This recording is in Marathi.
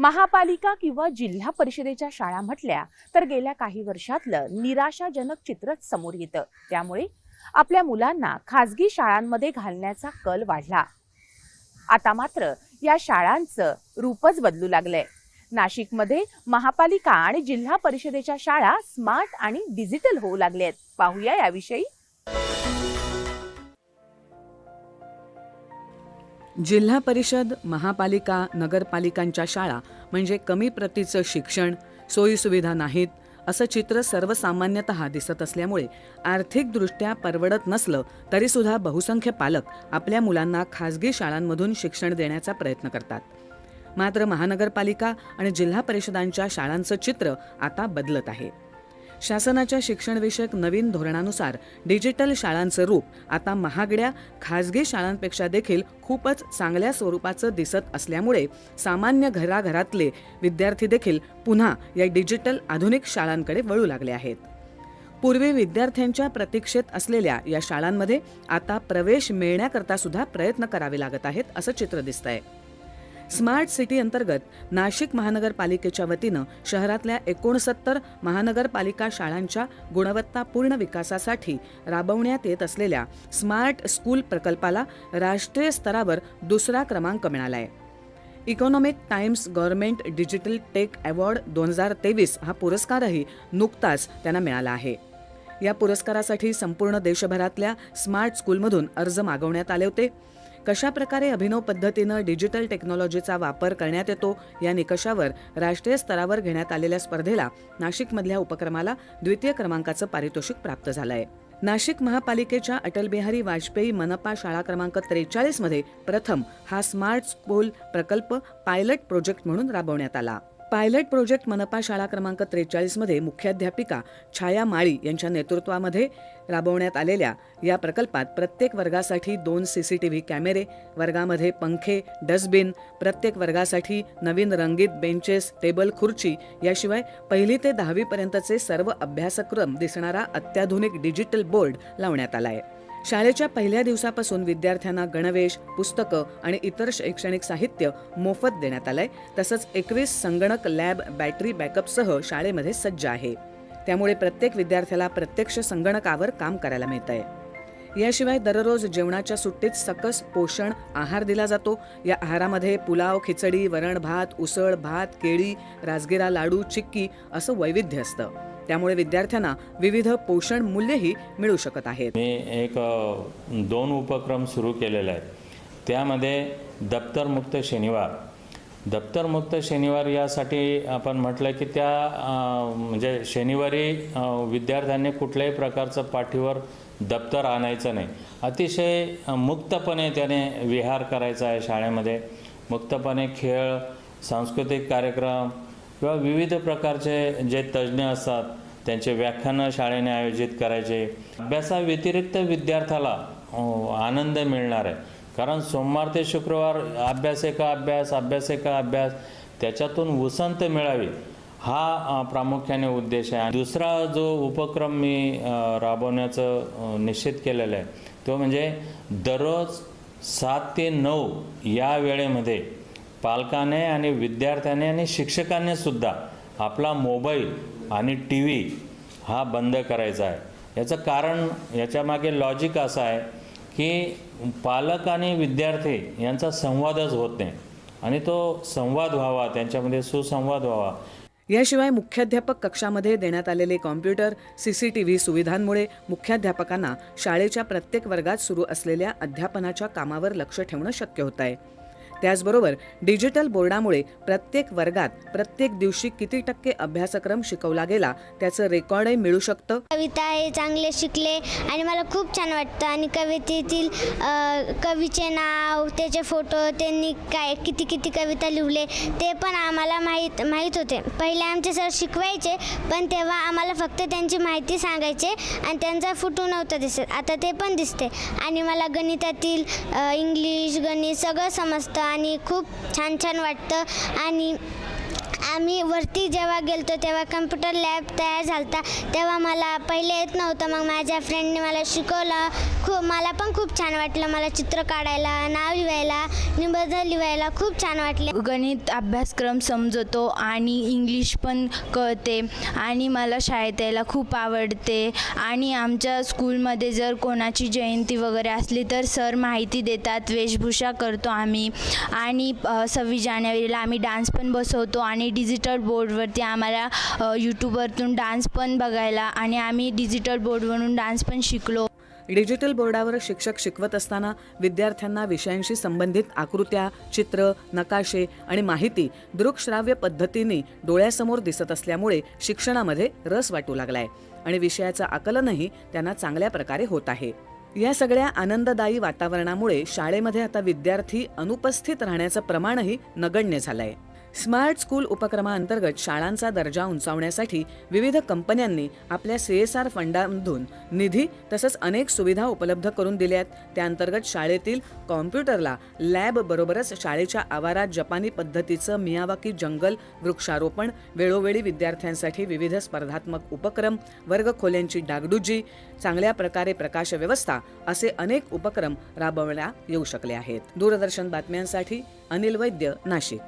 महापालिका किंवा जिल्हा परिषदेच्या शाळा म्हटल्या तर गेल्या काही वर्षातलं निराशाजनक चित्रच समोर येतं. त्यामुळे आपल्या मुलांना खाजगी शाळांमध्ये घालण्याचा कल वाढला. आता मात्र या शाळांचं रूपच बदलू लागलंय. नाशिकमध्ये महापालिका आणि जिल्हा परिषदेच्या शाळा स्मार्ट आणि डिजिटल होऊ लागल्या आहेत पाहूया याविषयी जिल्हा परिषद महापालिका नगरपालिकांच्या शाळा म्हणजे कमी प्रतीचं शिक्षण सोयीसुविधा नाहीत असं चित्र सर्वसामान्यत दिसत असल्यामुळे आर्थिकदृष्ट्या परवडत नसलं तरीसुद्धा बहुसंख्य पालक आपल्या मुलांना खाजगी शाळांमधून शिक्षण देण्याचा प्रयत्न करतात. मात्र महानगरपालिका आणि जिल्हा परिषदांच्या शाळांचं चित्र आता बदलत आहे. शासनाच्या शिक्षणविषयक नवीन धोरणानुसार डिजिटल शाळांचं रूप आता महागड्या खाजगी शाळांपेक्षा देखील खूपच चांगल्या स्वरूपाचं दिसत असल्यामुळे सामान्य घराघरातले विद्यार्थी देखील पुन्हा या डिजिटल आधुनिक शाळांकडे वळू लागले आहेत. पूर्वी विद्यार्थ्यांच्या प्रतीक्षेत असलेल्या या शाळांमध्ये आता प्रवेश मिळण्याकरता सुद्धा प्रयत्न करावे लागत आहेत असं चित्र दिसतंय. स्मार्ट सिटी अंतर्गत नाशिक महानगरपालिकेच्या वतीनं शहरातल्या एकोणसत्तर महानगरपालिका शाळांच्या गुणवत्तापूर्ण विकासासाठी राबवण्यात येत असलेल्या स्मार्ट स्कूल प्रकल्पाला राष्ट्रीय स्तरावर दुसरा क्रमांक मिळाला आहे Economic Times government digital tech award दोन हजार तेवीस हा पुरस्कारही नुकताच त्यांना मिळाला आहे. या पुरस्कारासाठी संपूर्ण देशभरातल्या स्मार्ट स्कूलमधून अर्ज मागवण्यात आले होते. कशा प्रकारे अभिनव पद्धतीनं डिजिटल टेक्नॉलॉजीचा वापर करण्यात येतो या निकषावर राष्ट्रीय स्तरावर घेण्यात आलेल्या स्पर्धेला नाशिकमधल्या उपक्रमाला द्वितीय क्रमांकाचं पारितोषिक प्राप्त झालं आहे नाशिक महापालिकेच्या अटलबिहारी वाजपेयी मनपा शाळा क्रमांक त्रेचाळीसमध्ये प्रथम हा स्मार्ट स्कूल प्रकल्प पायलट प्रोजेक्ट म्हणून राबवण्यात आला. पायलट प्रोजेक्ट मनपा शाळा क्रमांक त्रेचाळीसमध्ये मुख्याध्यापिका छाया माळी यांच्या नेतृत्वामध्ये राबवण्यात आलेल्या या प्रकल्पात प्रत्येक वर्गासाठी दोन सीसीटीव्ही कॅमेरे वर्गामध्ये पंखे डस्टबिन प्रत्येक वर्गासाठी नवीन रंगीत बेंचेस टेबल खुर्ची याशिवाय पहिली ते दहावीपर्यंतचे सर्व अभ्यासक्रम दिसणारा अत्याधुनिक डिजिटल बोर्ड लावण्यात आला आहे शाळेच्या पहिल्या दिवसापासून विद्यार्थ्यांना गणवेश पुस्तकं आणि इतर शैक्षणिक साहित्य मोफत देण्यात आलंय. तसंच एकवीस संगणक लॅब बॅटरी बॅकअपसह शाळेमध्ये सज्ज आहे. त्यामुळे प्रत्येक विद्यार्थ्याला प्रत्यक्ष संगणकावर काम करायला मिळत आहे याशिवाय दररोज जेवणाच्या सुट्टीत सकस पोषण आहार दिला जातो. या आहारामध्ये पुलाव खिचडी वरण भात उसळ भात केळी राजगिरा लाडू चिक्की असं वैविध्य असतं. त्यामुळे विद्यार्थ्यांना विविध पोषण मूल्यही मिळू शकत आहेत. मी एक दोन उपक्रम सुरू केलेले आहेत. त्यामध्ये दप्तरमुक्त शनिवार. दप्तरमुक्त शनिवार यासाठी आपण म्हटलं की त्या म्हणजे शनिवारी विद्यार्थ्यांनी कुठल्याही प्रकारचं पाठीवर दप्तर आणायचं नाही. अतिशय मुक्तपणे त्याने विहार करायचा आहे शाळेमध्ये. मुक्तपणे खेळ सांस्कृतिक कार्यक्रम किंवा विविध प्रकारचे जे तज्ज्ञ असतात त्यांचे व्याख्यानं शाळेने आयोजित करायचे अभ्यासाव्यतिरिक्त विद्यार्थ्याला आनंद मिळणार आहे. कारण सोमवार ते शुक्रवार अभ्यास एका अभ्यास अभ्यास एका अभ्यास त्याच्यातून उसंत मिळावी हा प्रामुख्याने उद्देश आहे. आणि दुसरा जो उपक्रम मी राबवण्याचं निश्चित केलेलं आहे तो म्हणजे दररोज सात ते नऊ या वेळेमध्ये पालकाने आणि विद्यार्थ्याने आणि शिक्षकांनी सुद्धा आपला मोबाईल आणि टी व्ही हा बंद करायचा आहे. याचं कारण याच्यामागे लॉजिक असं आहे की पालक आणि विद्यार्थी यांचा संवादच होत नाही. आणि तो संवाद व्हावा त्यांच्यामध्ये सुसंवाद व्हावा. याशिवाय मुख्याध्यापक कक्षामध्ये देण्यात आलेले computer C C T V सुविधांमुळे मुख्याध्यापकांना शाळेच्या प्रत्येक वर्गात सुरू असलेल्या अध्यापनाच्या कामावर लक्ष ठेवणं शक्य होत आहे. त्याचबरोबर डिजिटल बोर्डामुळे प्रत्येक वर्गात प्रत्येक दिवशी किती टक्के अभ्यासक्रम शिकवला गेला त्याचं रेकॉर्डही मिळू शकतं? कविता हे चांगले शिकले आणि मला खूप छान वाटतं. आणि कवितेतील कवीचे नाव त्याचे फोटो त्यांनी काय किती किती कविता लिहिले ते पण आम्हाला माहीत माहीत होते. पहिले आमचे सर शिकवायचे पण तेव्हा आम्हाला फक्त त्यांची माहिती सांगायचे आणि त्यांचा फोटो नव्हता दिसत. आता ते पण दिसते. आणि मला गणितातील इंग्लिश गणित सगळं समजतं. आणि खूप छान छान वाटतं. आणि आम्ही वरती जेव्हा गेलतो तेव्हा कम्प्युटर लॅब तयार झालता. तेव्हा मला पहिले येत नव्हतं. मग माझ्या फ्रेंडने मला शिकवलं. खूप मला पण खूप छान वाटलं. मला चित्र काढायला नाव लिहायला निबंध लिहायला खूप छान वाटले. गणित अभ्यासक्रम समजतो आणि इंग्लिश पण कळते आणि मला शाळेत यायला खूप आवडते. आणि आमच्या स्कूलमध्ये जर कोणाची जयंती वगैरे असली तर सर माहिती देतात. वेशभूषा करतो आम्ही. आणि सव्वीस जानेवारीला आम्ही डान्स पण बसवतो आणि डिजिटल बोर्डवरती आम्हाला यूट्यूबवरतून डान्स पण बघायला आणि आम्ही डिजिटल बोर्डवरून डान्स पण शिकलो. डिजिटल बोर्डावर शिक्षक शिकवत असताना विद्यार्थ्यांना विषयांशी संबंधित आकृत्या चित्र नकाशे आणि माहिती दृकश्राव्य पद्धतीने डोळ्यासमोर दिसत असल्यामुळे शिक्षणामध्ये रस वाटू लागलाय आणि विषयाचं आकलनही त्यांना चांगल्या प्रकारे होत आहे. या सगळ्या आनंददायी वातावरणामुळे शाळेमध्ये आता विद्यार्थी अनुपस्थित राहण्याचं प्रमाणही नगण्य झालंय. स्मार्ट स्कूल उपक्रमाअंतर्गत शाळांचा दर्जा उंचावण्यासाठी विविध कंपन्यांनी आपल्या सी एस आर फंडामधून निधी तसंच अनेक सुविधा उपलब्ध करून दिल्यात. त्याअंतर्गत शाळेतील कॉम्प्युटरला लॅब बरोबरच शाळेच्या आवारात जपानी पद्धतीचं मियावाकी जंगल वृक्षारोपण वेळोवेळी विद्यार्थ्यांसाठी विविध स्पर्धात्मक उपक्रम वर्गखोल्यांची डागडुजी चांगल्या प्रकारे प्रकाश व्यवस्था असे अनेक उपक्रम राबवल्या येऊ शकले आहेत. दूरदर्शन बातम्यांसाठी अनिल वैद्य नाशिक.